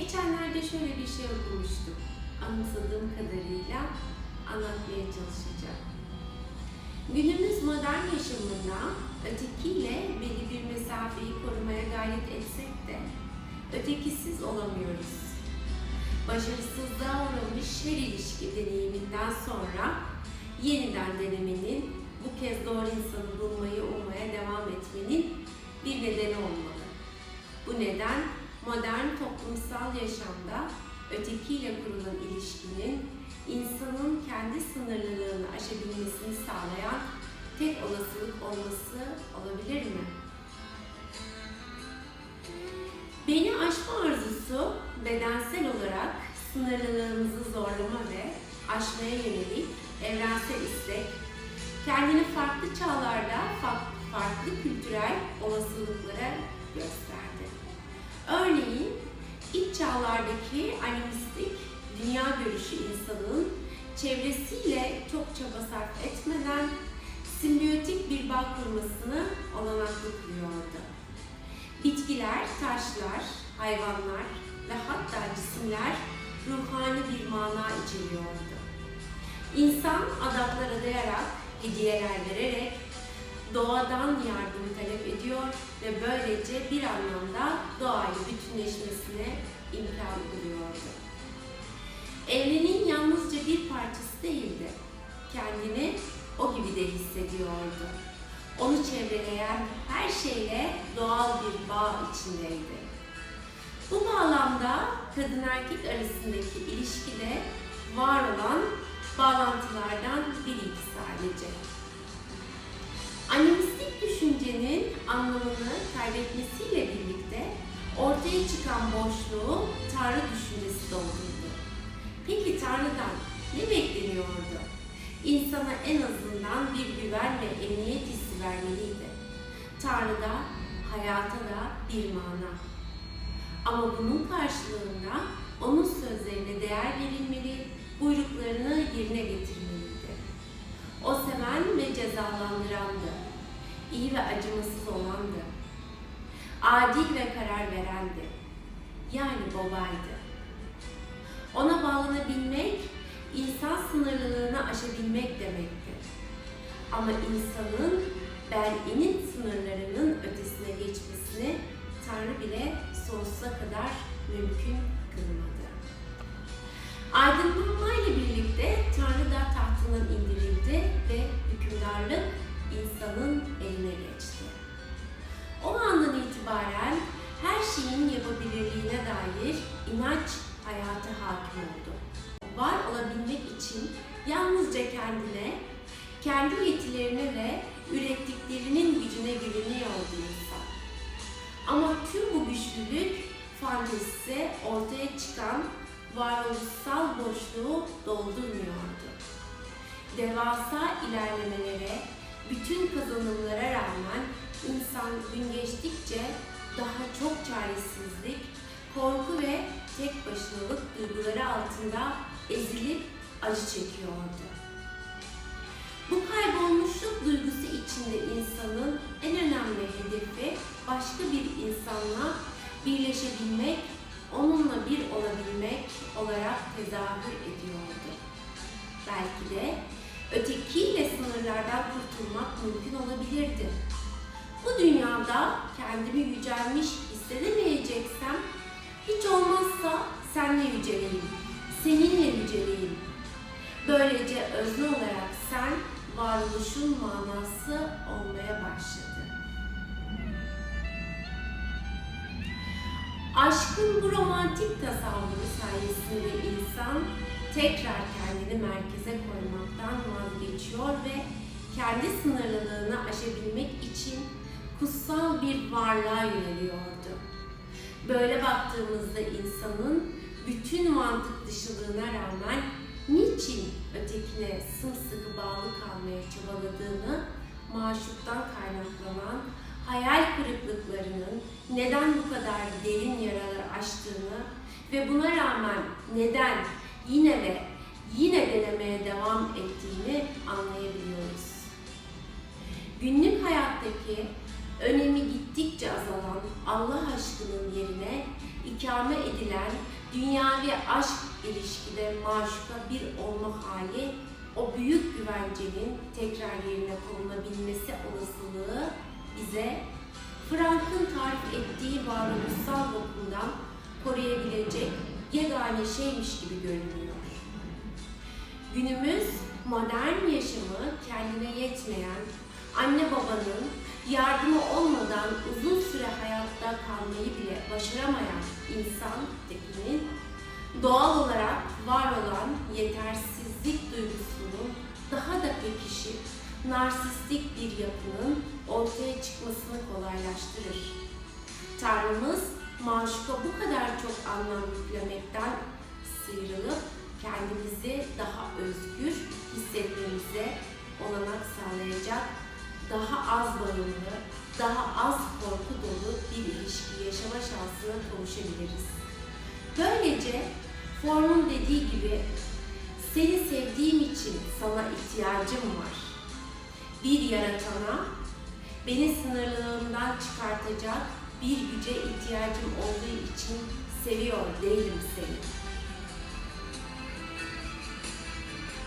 Geçenlerde şöyle bir şey okumuştum. Anımsadığım kadarıyla anlatmaya çalışacağım. Günümüz modern yaşamında ötekiyle belli bir mesafeyi korumaya gayret etsek de ötekisiz olamıyoruz. Başarısızlığa uğramış her ilişki deneyiminden sonra yeniden denemenin, bu kez doğru insanı bulmayı ummaya devam etmenin bir nedeni olmalı. Bu neden modern toplumsal yaşamda ötekiyle kurulan ilişkinin insanın kendi sınırlılığını aşabilmesini sağlayan tek olasılık olması olabilir mi? Beni aşma arzusu bedensel olarak sınırlılığımızı zorlama ve aşmaya yönelik evrensel istek, kendini farklı çağlarda fa- farklı kültürel olasılıklara gösterdi. Örneğin ilk çağlardaki animistik dünya görüşü insanın çevresiyle çok çaba sarf etmeden simbiyotik bir bağ kurmasını olanaklı kılıyordu. Bitkiler, taşlar, hayvanlar ve hatta cisimler ruhani bir mana içeriyordu. İnsan adaklar adayarak, hediyeler vererek doğadan yardım talep ediyor ve böylece bir anlamda doğayla bütünleşmesine imkan buluyordu. Evrenin yalnızca bir parçası değildi. Kendini o gibi de hissediyordu. Onu çevreleyen her şeyle doğal bir bağ içindeydi. Bu bağlamda kadın erkek arasındaki ilişkide var olan bağlantılardan biriydi anlamını kaybetmesiyle birlikte ortaya çıkan boşluğu Tanrı düşüncesi doldurdu. Peki Tanrı'dan ne bekleniyordu? İnsana en azından bir güven ve emniyet hissi vermeliydi. Tanrı'da, hayata da bir mana. Ama bunun karşılığında onun sözlerine değer verilmeli, buyruklarını yerine getirmeliydi. O seven ve cezalandırandı. İyi ve acımasız olandı. Adil ve karar verendi. Yani babaydı. Ona bağlanabilmek, insan sınırlılığını aşabilmek demekti. Ama insanın benliğinin sınırlarının ötesine geçmesini Tanrı bile sonsuza kadar mümkün kılmadı. Aydınlanmayla birlikte Tanrı da tahtından indirildi ve yalnızca kendine, kendi yetilerine ve ürettiklerinin gücüne güveniyordu insan. Ama tüm bu güçlülük fantezisi ortaya çıkan varoluşsal boşluğu doldurmuyordu. Devasa ilerlemelere, bütün kazanımlara rağmen insan gün geçtikçe daha çok çaresizlik, korku ve tek başınalık duyguları altında ezilip acı çekiyordu. Bu kaybolmuşluk duygusu içinde insanın en önemli hedefi başka bir insanla birleşebilmek, onunla bir olabilmek olarak tezahür ediyordu. Belki de ötekiyle sınırlardan kurtulmak mümkün olabilirdi. Bu dünyada kendimi yücelmiş hissedemeyeceksem hiç olmazsa senle yüceleyim, seninle yüceleyim. Böylece özne olarak sen varoluşun manası olmaya başladı. Aşkın bu romantik tasavvuru sayesinde insan tekrar kendini merkeze koymaktan vazgeçiyor ve kendi sınırlılığını aşabilmek için kutsal bir varlığa yöneliyordu. Böyle baktığımızda insanın bütün mantık dışılığına rağmen niçin ötekine sımsıkı bağlı kalmaya çabaladığını maşuktan kaynaklanan hayal kırıklıklarının neden bu kadar derin yaralar açtığını ve buna rağmen neden yine ve yine denemeye devam ettiğini anlayabiliyoruz. Günlük hayattaki önemi gittikçe azalan Allah aşkının yerine ikame edilen dünyavi aşk ilişkide maşuka bir olma hali o büyük güvencenin tekrar yerine konulabilmesi olasılığı bize Frank'ın tarif ettiği varoluşsal bakımdan koruyabilecek yegane şeymiş gibi görünüyor. Günümüz modern yaşamı kendine yetmeyen, anne babanın yardımı olmadan uzun süre hayatta kalmayı bile başaramayan insan tipinin doğal olarak var olan yetersizlik duygusunun daha da pekişip narsistik bir yapının ortaya çıkmasını kolaylaştırır. Tanrımız maşuka bu kadar çok anlam yüklemekten sıyrılıp kendimizi daha özgür hissetmemize olanak sağlayacak daha az bağımlı, daha az korku dolu bir ilişki yaşama şansına kavuşabiliriz. Böylece formun dediği gibi seni sevdiğim için sana ihtiyacım var. Bir yaratana beni sınırlılığımdan çıkartacak bir güce ihtiyacım olduğu için seviyor değilim seni.